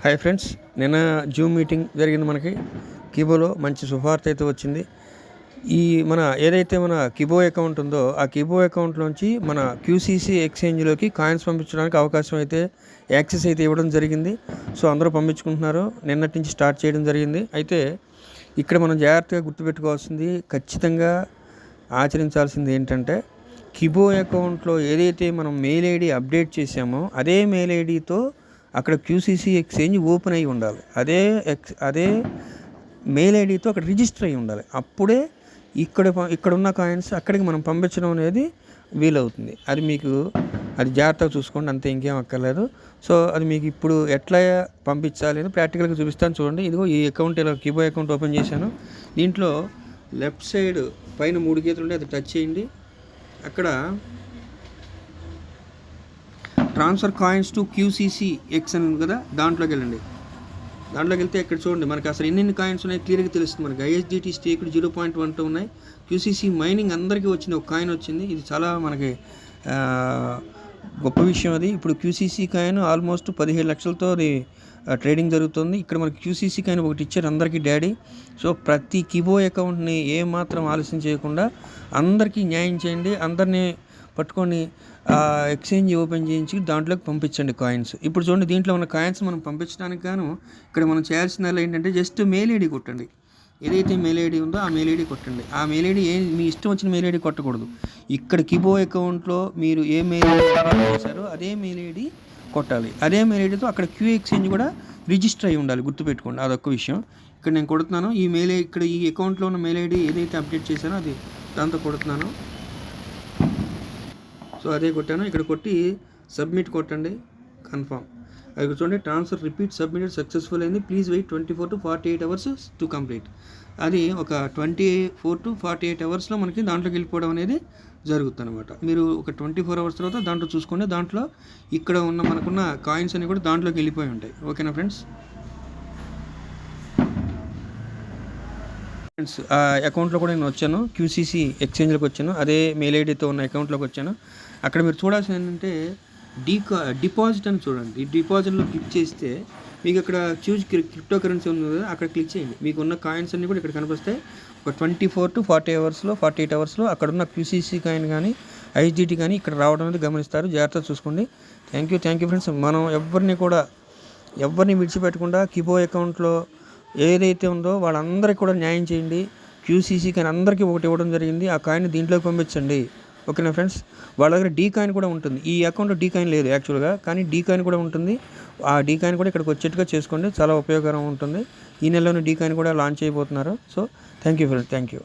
Hi friends నిన్న Zoom meeting జరిగింది మనకి. కిబోలో మంచి శుభార్త అయితే వచ్చింది. ఈ మన ఏదైతే మన కిబో అకౌంట్ ఉందో ఆ కిబో అకౌంట్లోంచి మన క్యూసీసీ ఎక్స్చేంజ్లోకి కాయిన్స్ పంపించడానికి అవకాశం అయితే యాక్సెస్ అయితే ఇవ్వడం జరిగింది. సో అందరూ పంపించుకుంటున్నారు. నిన్నటి నుంచి స్టార్ట్ చేయడం జరిగింది. అయితే ఇక్కడ మనం జాగ్రత్తగా గుర్తుపెట్టుకోవాల్సింది ఖచ్చితంగా ఆచరించాల్సింది ఏంటంటే కిబో అకౌంట్లో ఏదైతే మనం మెయిల్ ఐడి అప్డేట్ చేసామో అదే మెయిల్ ఐడితో అక్కడ క్యూసీసీ ఎక్స్చేంజ్ ఓపెన్ అయి ఉండాలి. అదే ఎక్స్ అదే మెయిల్ ఐడితో అక్కడ రిజిస్టర్ అయి ఉండాలి. అప్పుడే ఇక్కడ ఇక్కడ ఉన్న కాయిన్స్ అక్కడికి మనం పంపించడం అనేది వీలవుతుంది. అది మీకు అది జాగ్రత్తగా చూసుకోండి అంతే ఇంకేం అక్కర్లేదు. సో అది మీకు ఇప్పుడు ఎట్లా పంపించాలి అని ప్రాక్టికల్గా చూపిస్తాను చూడండి. ఇదిగో ఈ అకౌంట్ ఇలా కీబో అకౌంట్ ఓపెన్ చేశాను. దీంట్లో లెఫ్ట్ సైడ్ పైన మూడు గీతలు ఉంటే అది టచ్ చేయండి. అక్కడ transfer coins to QCC X అని ఉంది కదా దాంట్లోకి వెళ్ళండి. దాంట్లోకి వెళ్తే ఇక్కడ చూడండి మనకి అసలు ఎన్ని కాయిన్స్ ఉన్నాయి? క్లియర్గా తెలుస్తుంది మనకి. ISDT stake zero point one two ఉన్నాయి. క్యూసీసీ మైనింగ్ అందరికీ వచ్చిన ఒక కాయిన్ వచ్చింది. ఇది చాలా మనకి గొప్ప విషయం అది. ఇప్పుడు క్యూసీసీ కాయిన్ ఆల్మోస్ట్ పదిహేడు లక్షలతో అది ట్రేడింగ్ జరుగుతుంది. ఇక్కడ మనకి క్యూసీసీ కాయిన్ ఒకటి ఇచ్చారు అందరికీ డాడీ. సో ప్రతి కిబో అకౌంట్ని ఏమాత్రం ఆలస్యం చేయకుండా అందరికీ న్యాయం చేయండి. అందరినీ పట్టుకొని ఎక్స్చేంజ్ ఓపెన్ చేయించి దాంట్లోకి పంపించండి కాయిన్స్. ఇప్పుడు చూడండి దీంట్లో ఉన్న కాయిన్స్ మనం పంపించడానికి గాను ఇక్కడ మనం చేయాల్సిన ఏంటంటే జస్ట్ మెయిల్ ఐడి కొట్టండి. ఏదైతే మెయిల్ ఐడి ఉందో ఆ మెయిల్ ఐడి కొట్టండి. ఆ మెయిల్ ఐడి ఏ మీ ఇష్టం వచ్చిన మెయిల్ ఐడి కొట్టకూడదు. ఇక్కడ కిబో అకౌంట్లో మీరు ఏ మెయిల్ ఐడి చేశారో అదే మెయిల్ ఐడి కొట్టాలి. అదే మెయిల్ ఐడితో అక్కడ క్యూ ఎక్స్చేంజ్ కూడా రిజిస్టర్ అయి ఉండాలి. గుర్తుపెట్టుకోండి అదొక విషయం. ఇక్కడ నేను కొడుతున్నాను. ఈ మెయిల్ ఇక్కడ ఈ అకౌంట్లో ఉన్న మెయిల్ ఐడి ఏదైతే అప్డేట్ చేశానో అది దాంతో కొడుతున్నాను. సో అదే కొట్టాను. ఇక్కడ కొట్టి సబ్మిట్ కొట్టండి. కన్ఫామ్. అది చూడండి ట్రాన్స్ఫర్ రిపీట్ సబ్మిటెడ్ సక్సెస్ఫుల్ అయింది. Please wait twenty four to forty eight hours to complete. అది ఒక twenty four to forty eight అవర్స్లో మనకి దాంట్లోకి వెళ్ళిపోవడం అనేది జరుగుతుంది అనమాట మీరు ఒక ట్వంటీ ఫోర్ అవర్స్ తర్వాత దాంట్లో చూసుకోండి. దాంట్లో ఇక్కడ ఉన్న మనకున్న కాయిన్స్ అన్ని కూడా దాంట్లోకి వెళ్ళిపోయి ఉంటాయి. ఓకేనా ఫ్రెండ్స్? ఫ్రెండ్స్ ఆ అకౌంట్లో కూడా నేను వచ్చాను. క్యూసీసీ ఎక్స్చేంజ్లోకి వచ్చాను. అదే మెయిల్ ఐడితో ఉన్న అకౌంట్లోకి వచ్చాను. అక్కడ మీరు చూడాల్సింది ఏంటంటే డీకా డిపాజిట్ అని చూడండి. ఈ డిపాజిట్లో క్లిక్ చేస్తే మీకు అక్కడ చూజ్ క్రిప్టో కరెన్సీ ఉంది కదా అక్కడ క్లిక్ చేయండి. మీకు ఉన్న కాయిన్స్ అన్ని కూడా ఇక్కడ కనిపిస్తాయి ఒక ట్వంటీ ఫోర్ టు ఫార్టీ అవర్స్లో ఫార్టీ ఎయిట్ అవర్స్లో అక్కడ ఉన్న క్యూసీసీ కాయిన్ కానీ ఐజీటీ కానీ ఇక్కడ రావడం అనేది గమనిస్తారు. జాగ్రత్తగా చూసుకోండి. Thank you thank you friends. మనం ఎవరిని కూడా ఎవరిని విడిచిపెట్టకుండా కిబో అకౌంట్లో ఏదైతే ఉందో వాళ్ళందరికీ కూడా న్యాయం చేయండి. క్యూసీసీ కానీ అందరికీ ఒకటి ఇవ్వడం జరిగింది. ఆ కాయిన్ దీంట్లోకి పంపించండి. ఓకేనా ఫ్రెండ్స్? వాళ్ళ దగ్గర డీ కాయిన్ కూడా ఉంటుంది. ఈ అకౌంట్లో డీ కాయిన్ లేదు యాక్చువల్గా కానీ డీ కాయిన్ కూడా ఉంటుంది. ఆ డీ కాయిన్ కూడా ఇక్కడికి వచ్చేట్టుగా చేసుకోండి. చాలా ఉపయోగకరం ఉంటుంది. ఈ నెలలోనే డీ కాయిన్ కూడా లాంచ్ అయిపోతున్నారు. So thank you friends thank you.